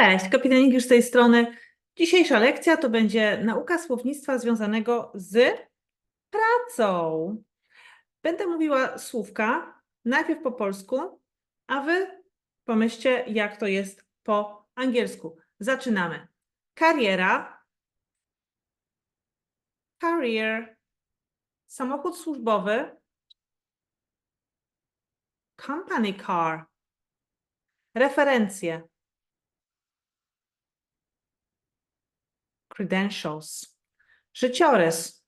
Cześć, kapitan Igisz z tej strony. Dzisiejsza lekcja to będzie nauka słownictwa związanego z pracą. Będę mówiła słówka najpierw po polsku, a wy pomyślcie, jak to jest po angielsku. Zaczynamy. Kariera, career, samochód służbowy, company car, referencje. Credentials, życiorys,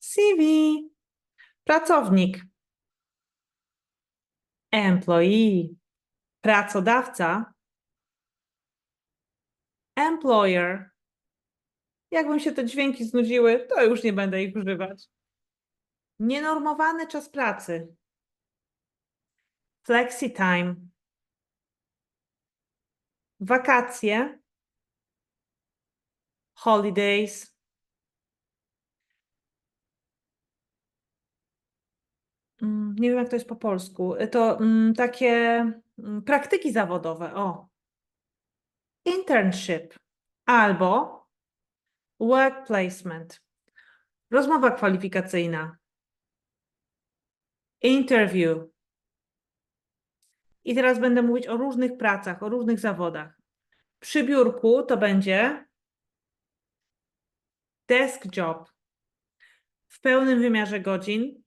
CV, pracownik, employee, pracodawca, employer. Jakbym się te dźwięki znudziły, to już nie będę ich używać. Nienormowany czas pracy. Flexi time. Wakacje holidays. Mm, Nie wiem, jak to jest po polsku. To mm, takie mm, praktyki zawodowe. O. Internship albo work placement. Rozmowa kwalifikacyjna. Interview. I teraz będę mówić o różnych pracach, o różnych zawodach. Przy biurku to będzie desk job w pełnym wymiarze godzin,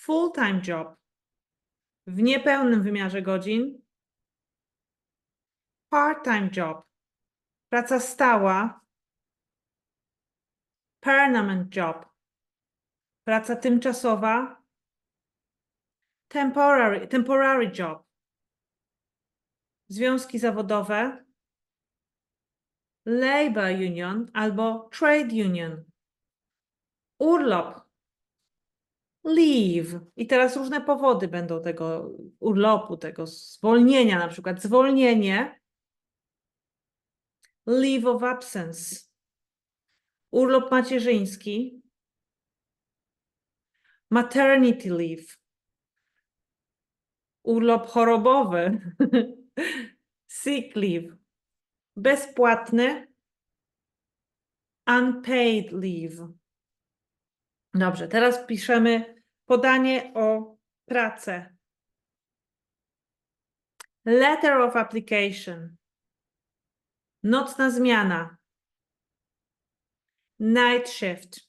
full-time job w niepełnym wymiarze godzin, part-time job praca stała, permanent job praca tymczasowa, temporary, temporary job związki zawodowe, labor union albo trade union. Urlop. Leave. I teraz różne powody będą tego urlopu, tego zwolnienia, na przykład zwolnienie. Leave of absence. Urlop macierzyński. Maternity leave. Urlop chorobowy. Sick leave bezpłatny unpaid leave. Dobrze, teraz piszemy podanie o pracę. Letter of application. Nocna zmiana. Night shift.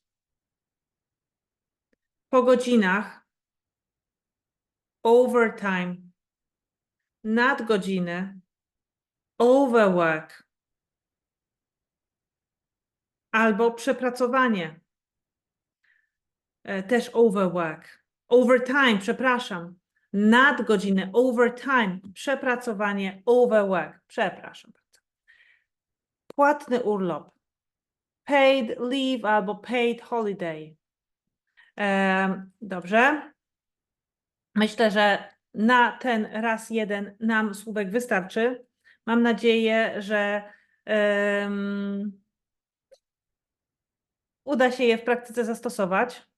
Po godzinach. Overtime. Nadgodziny overwork albo przepracowanie. E, Też overwork. Overtime, przepraszam. Nadgodziny, overtime, przepracowanie, overwork. Przepraszam bardzo. Płatny urlop. Paid leave albo paid holiday. E, Dobrze. Myślę, że na ten raz jeden nam słówek wystarczy. Mam nadzieję, że em, uda się je w praktyce zastosować.